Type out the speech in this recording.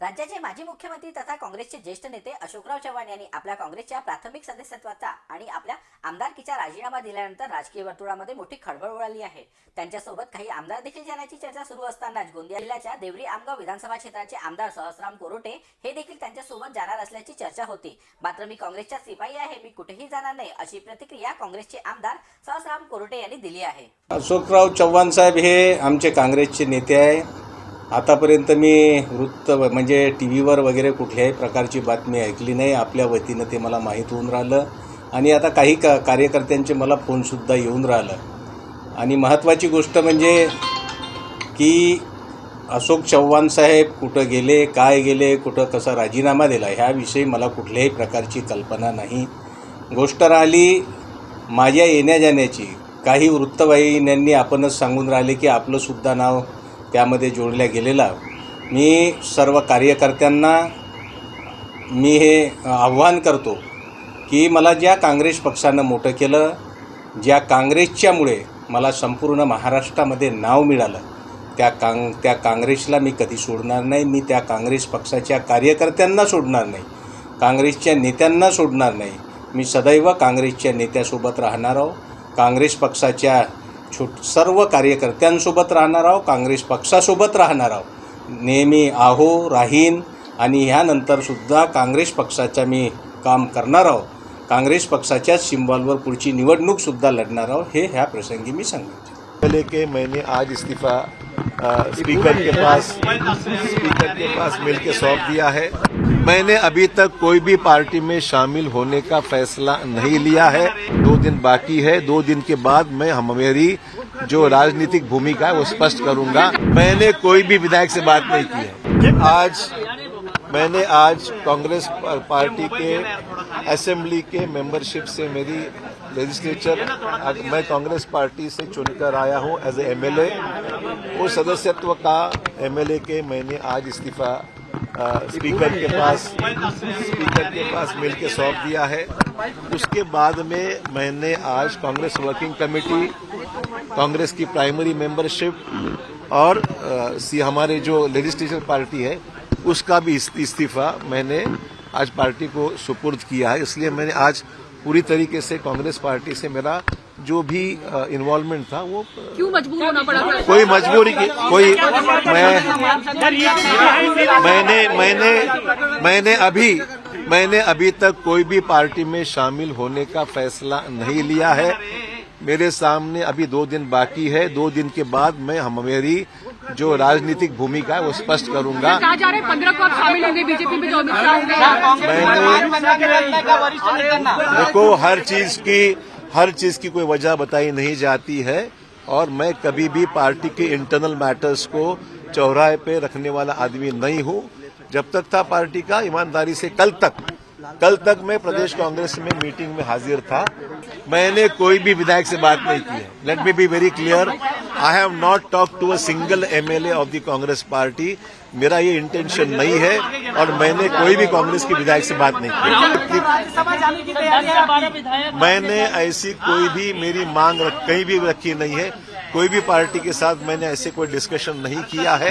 राज्याचे माजी मुख्यमंत्री तथा काँग्रेसचे ज्येष्ठ नेते अशोकराव चव्हाण यांनी आपल्या काँग्रेसच्या प्राथमिक सदस्यत्वाचा आणि आपल्या आमदारकीचा राजीनामा दिल्यानंतर राजकीय वर्तुळामध्ये मोठी खळबळ उडाली आहे. त्यांच्यासोबत काही आमदार देखील जाण्याची चर्चा सुरू असतानाच गोंदिया जिल्ह्याच्या देवरी आमगाव विधानसभा क्षेत्राचे आमदार सहस्राम कोरोटे हे देखील त्यांच्यासोबत जाणार असल्याची चर्चा होती. मात्र मी काँग्रेसच्या सिपाही आहे मी कुठेही जाणार नाही अशी प्रतिक्रिया काँग्रेसचे आमदार सहस्राम कोरोटे यांनी दिली आहे. अशोकराव चव्हाण साहेब हे आमचे काँग्रेसचे नेते आहे. आतापर्यंत मी वृत्त म्हणजे टी व्हीवर वगैरे कुठल्याही प्रकारची बातमी ऐकली नाही. आपल्या वतीनं ते मला माहीत होऊन राहिलं. आणि आता काही का कार्यकर्त्यांचे मला फोनसुद्धा येऊन राहिलं. आणि महत्त्वाची गोष्ट म्हणजे की अशोक चव्हाण साहेब कुठं गेले काय गेले कुठं कसा राजीनामा दिला ह्याविषयी मला कुठल्याही प्रकारची कल्पना नाही. गोष्ट राहिली माझ्या येण्या जाण्याची काही वृत्तवाहिन्यांनी आपणच सांगून राहिले की आपलंसुद्धा नाव त्यामध्ये जोडल्या गेलेला. मी सर्व कार्यकर्त्यांना मी हे आव्हान करतो की मला ज्या काँग्रेस पक्षानं मोठं केलं ज्या काँग्रेसच्यामुळे मला संपूर्ण महाराष्ट्रामध्ये नाव मिळालं त्या काँग त्या काँग्रेसला मी कधी सोडणार नाही मी त्या काँग्रेस पक्षाच्या कार्यकर्त्यांना सोडणार नाही काँग्रेसच्या नेत्यांना सोडणार नाही. मी सदैव काँग्रेसच्या नेत्यासोबत राहणार आहो. काँग्रेस पक्षाच्या छोट सर्व कार्यकर्त्यांसोबत राहणार आहो काँग्रेस पक्षासोबत राहणार आहो नेहमी आहो राहीन आणि ह्यानंतरसुद्धा काँग्रेस पक्षाच्या मी काम करणार आहो काँग्रेस पक्षाच्याच सिम्बॉलवर पुढची निवडणूकसुद्धा लढणार आहो हे ह्या प्रसंगी मी सांगितले लेके मैंने आज इस्तीफा स्पीकर के पास, स्पीकर के पास मिल के सौंप दिया है। मैंने अभी तक कोई भी पार्टी में शामिल होने का फैसला नहीं लिया है। दो दिन बाकी है। दो दिन के बाद मैं मेरी जो राजनीतिक भूमिका है, वो स्पष्ट करूँगा। मैंने कोई भी विधायक से बात नहीं की है। आज मैंने आज कांग्रेस पार्टी के असेंबली के मेंबरशिप से मेरी लेजिस्लेचर मैं कांग्रेस पार्टी से चुनकर आया हूँ एज ए एमएलए उस सदस्यत्व का एमएलए के मैंने आज इस्तीफा स्पीकर के पास स्पीकर के पास मिल के सौंप दिया है। उसके बाद में मैंने आज कांग्रेस वर्किंग कमेटी कांग्रेस की प्राइमरी मेंबरशिप और सी हमारे जो लेजिस्लेचर पार्टी है उसका भी इस्तीफा मैंने आज पार्टी को सुपुर्द किया है। इसलिए मैंने आज पूरी तरीके से कांग्रेस पार्टी से मेरा जो भी इन्वॉल्वमेंट था वो क्यों मजबूर होना पड़ा? था कोई मजबूरी की कोई मैं मैंने मैंने मैंने अभी मैंने अभी तक कोई भी पार्टी में शामिल होने का फैसला नहीं लिया है। मेरे सामने अभी दो दिन बाकी है। दो दिन के बाद मैं हम मेरी जो राजनीतिक भूमिका है वो स्पष्ट करूँगा। कहा जा पंद्रह को आप शामिल होंगे बीजेपी में जो अमित देखो हर चीज़ की हर चीज़ की कोई वजह बताई नहीं जाती है और मैं कभी भी पार्टी के इंटरनल मैटर्स को चौराहे पे रखने वाला आदमी नहीं हूँ। जब तक था पार्टी का ईमानदारी से कल तक कल तक मैं प्रदेश कांग्रेस में मीटिंग में हाजिर था। मैंने कोई भी विधायक से बात नहीं की है। Let me be very clear I have not talk to a single MLA of the Congress party मेरा ये इंटेंशन नहीं है और मैंने कोई भी कांग्रेस के विधायक से बात नहीं की। मैंने ऐसी कोई भी मेरी मांग कहीं भी रखी नहीं है। कोई भी पार्टी के साथ मैंने ऐसे कोई डिस्कशन नहीं किया है।